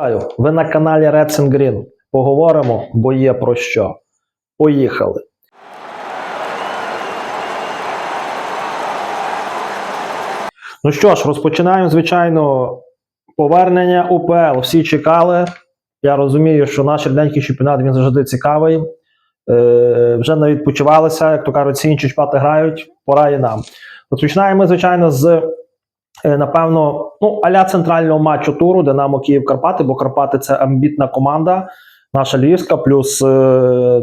Вітаю! Ви на каналі Reds and Green. Поговоримо, бо є про що. Поїхали. Ну що ж, розпочинаємо, звичайно, повернення УПЛ. Всі чекали. Я розумію, що наш рідненький чемпіонат він завжди цікавий. Е, вже не відпочивалися, як то кажуть, всі інші чемпіонати грають, пора і нам. Розпочинаємо, звичайно, з напевно, ну, аля центрального матчу туру Динамо Київ Карпати, бо Карпати це амбітна команда, наша львівська, плюс е,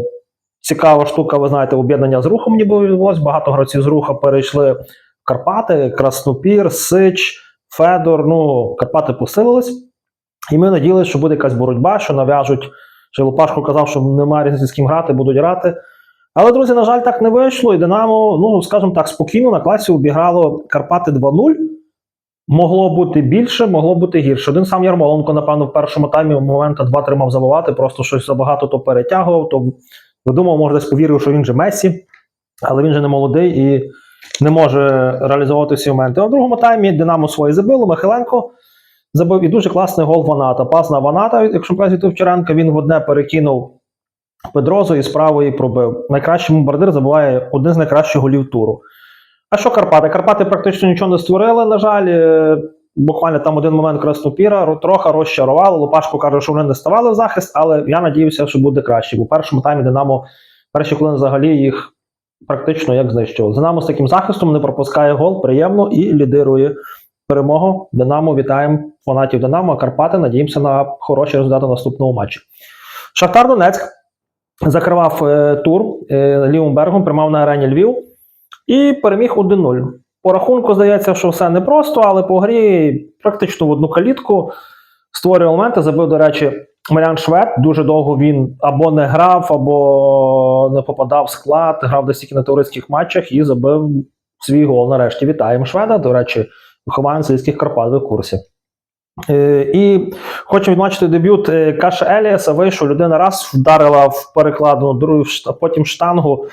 цікава штука, ви знаєте, об'єднання з рухом ніби відбулось. Багато гравців з руха перейшли в Карпати, Краснопір, Сич, Федор. Ну, Карпати посилились. І ми надіялися, що буде якась боротьба, що нав'яжуть. Ще Лупашко казав, що немає різниці з ким грати, будуть грати. Але, друзі, на жаль, так не вийшло. І Динамо, ну, скажімо так, спокійно на класі обіграло Карпати 2-0. Могло бути більше, могло бути гірше. Один сам Ярмоленко, напевно, в першому таймі момента два-три мав забивати, просто щось забагато то перетягував, то видумав, може, десь повірив, що він же Месі, але він же не молодий і не може реалізовувати всі моменти. А в другому таймі Динамо своє забило, Михайленко забив і дуже класний гол Ваната. Пас на Ваната, якщо брати Товчаренка, він в одне перекинув Педрозу і з правої пробив. Найкращий бомбардир забуває один з найкращих голів туру. А що Карпати? Карпати практично нічого не створили, на жаль. Е, Буквально там один момент Краснопіра трохи розчарували. Лопашко каже, що вони не ставали в захист, але я надіюся, що буде краще. Бо в першому таймі Динамо перші хвилини взагалі їх практично як знищували. Динамо з таким захистом не пропускає гол, приємно і лідирує перемогу. Динамо вітаємо фанатів Динамо, а Карпати. Надіємося на хороші результати в наступному матчі. Шахтар Донецьк закривав е, тур е, лівим берегом, приймав на арені Львів і переміг 1-0. По рахунку здається, що все непросто, але по грі практично в одну калітку створює моменти. Забив, до речі, Маріан Швед. Дуже довго він або не грав, або не попадав в склад, грав десь тільки на товариських матчах і забив свій гол. Нарешті вітаємо Шведа. До речі, вихованець Сільських Карпат в курсі. Е, і хочу відзначити дебют е, Каша Еліаса. Вийшов, людина раз вдарила в перекладину, другу, а потім штангу.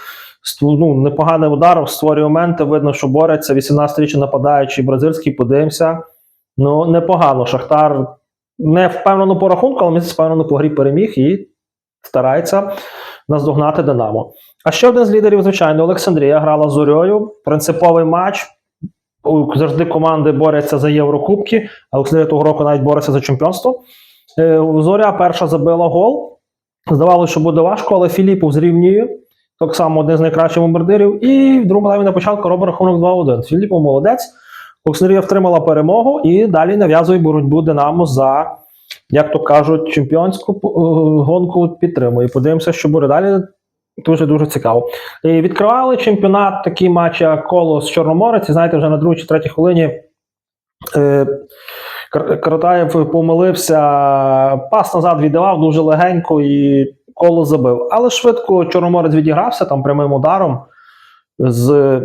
Ну, непоганий удар, створює моменти. Видно, що бореться. 18-річний нападаючий бразильський, подивимося. Ну, непогано. Шахтар не впевнено по рахунку, але мені впевнено по грі переміг і старається наздогнати Динамо. А ще один з лідерів, звичайно, Олександрія грала з Зорьою. Принциповий матч. Завжди команди борються за Єврокубки, а Олександрія того року навіть бореться за чемпіонство. Е, Зоря перша забила гол. Здавалося, що буде важко, але Філіпов зрівнює. Так само один з найкращих бомбардирів. І в другому таймі на початку робить рахунок 2-1. Філіпов молодець. Олександрія втримала перемогу і далі нав'язує боротьбу Динамо за, як то кажуть, чемпіонську е, гонку підтримує. Подивимося, що буде далі. Дуже дуже цікаво. І відкривали чемпіонат такі матчі як коло з Чорноморець. І знаєте, вже на другій чи третій хвилині е, Каратаєв помилився, пас назад віддавав дуже легенько і коло забив. Але швидко Чорноморець відігрався там прямим ударом з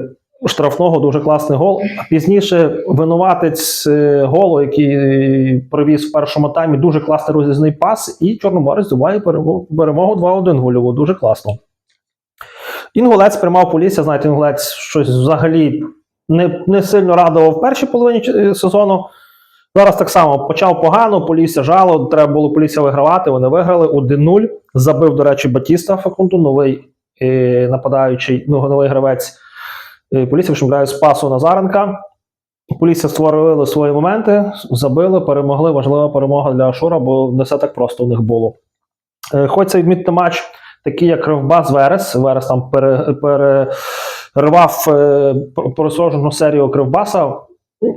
штрафного дуже класний гол. А пізніше винуватець е, голу, який привіз в першому таймі, дуже класний розрізний пас, і Чорноморець здобуває перемогу, перемогу 2-1 гольову. Дуже класно. Інгулець приймав Полісся. Знаєте, Інгулець щось взагалі не, не сильно радував в першій половині е, сезону. Зараз так само почав погано, Полісся жало, треба було Полісся вигравати. Вони виграли 1-0. Забив, до речі, Батіста Факунту, новий е, нападаючий, ну, новий гравець е, Полісся, що з пасу Назаренка. Полісся створили свої моменти, забили, перемогли. Важлива перемога для Ашура, бо не все так просто у них було. Е, Хочеться відмітити матч, такий як Кривбас Верес. Верес там пере, перервав е, просрочену серію Кривбаса.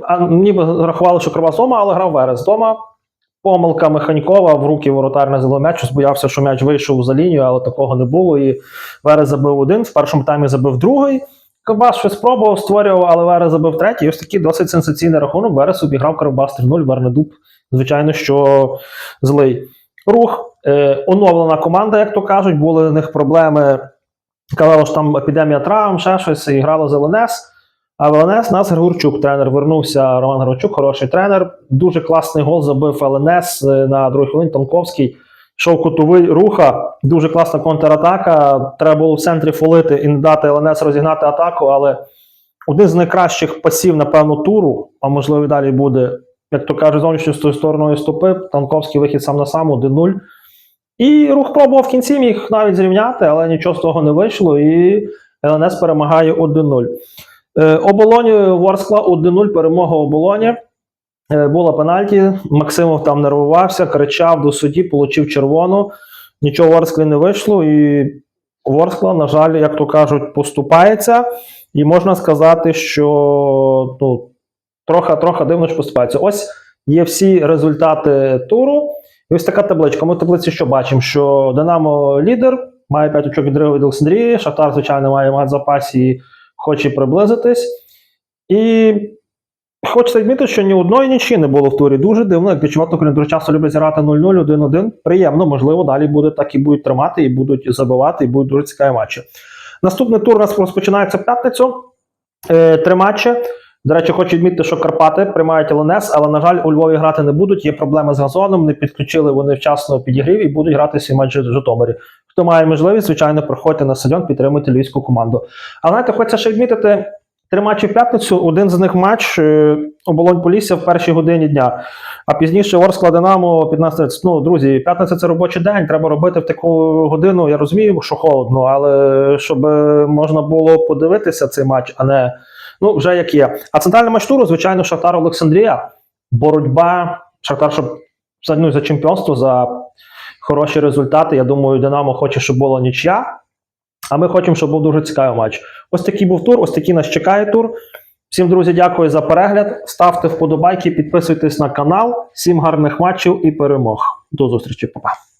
А ніби рахували, що Кривбас дома, але грав Верес дома. Помилка Механькова в руки воротар не взяло м'яч. Боявся, що м'яч вийшов за лінію, але такого не було. І Верес забив один. В першому таймі забив другий. Кривбас щось спробував, створював, але Верес забив третій. І ось такий досить сенсаційний рахунок. Верес обіграв Кривбас 3-0. Вернедуб, звичайно, що злий. Рух, е, оновлена команда, як то кажуть, були в них проблеми. Казало, що там епідемія травм, ще щось, і грало за ЛНС. А ЛНС нас Григорчук, тренер, вернувся Роман Григорчук, хороший тренер. Дуже класний гол забив ЛНС е, на другій хвилині. Тонковський йшов кутовий руха, дуже класна контратака. Треба було в центрі фолити і не дати ЛНС розігнати атаку, але один з найкращих пасів, напевно, туру, а можливо і далі буде як то кажуть, зовнішньою стороною стопи, танковський вихід сам на сам 1-0. І рух пробував в кінці міг навіть зрівняти, але нічого з того не вийшло. І ЛНС перемагає 1-0. Е, Оболоні Ворскла 1-0, перемога оболоні. Е, Була пенальті. Максимов там нервувався, кричав до судді, отримав червону. Нічого Ворсклі не вийшло. І Ворскла, на жаль, як то кажуть, поступається. І можна сказати, що ну, трохи, трохи дивно що поступається. Ось є всі результати туру. І ось така табличка. Ми в таблиці що бачимо? Що Динамо лідер, має 5 очок відриву від Олександрії, Шахтар, звичайно, має мати в запасі хоче приблизитись. І хочеться відмітити, що ні одної нічі не було в турі. Дуже дивно, як відчувати, коли дуже часто люблять зіграти 0-0, 1-1. Приємно, можливо, далі буде так і будуть тримати, і будуть забивати, і будуть дуже цікаві матчі. Наступний тур у нас розпочинається в п'ятницю. Е, три матчі. До речі, хочу відмітити, що Карпати приймають ЛНС, але, на жаль, у Львові грати не будуть. Є проблеми з газоном, не підключили вони вчасно підігрів і будуть грати свій матч в Житомирі. Хто має можливість, звичайно, приходьте на стадіон, підтримуйте львівську команду. А знаєте, хочеться ще відмітити три матчі в п'ятницю. Один з них матч е, оболонь Полісся в першій годині дня. А пізніше Ворскла Динамо 15. Ну, друзі, п'ятниця це робочий день. Треба робити в таку годину. Я розумію, що холодно, але щоб е, можна було подивитися цей матч, а не ну вже як є. А центральний матч туру, звичайно, Шахтар Олександрія. Боротьба Шахтар, щоб за, ну, за чемпіонство, за хороші результати. Я думаю, Динамо хоче, щоб була нічия. А ми хочемо, щоб був дуже цікавий матч. Ось такий був тур, ось такий нас чекає тур. Всім, друзі, дякую за перегляд. Ставте вподобайки, підписуйтесь на канал. Всім гарних матчів і перемог. До зустрічі, Па-па.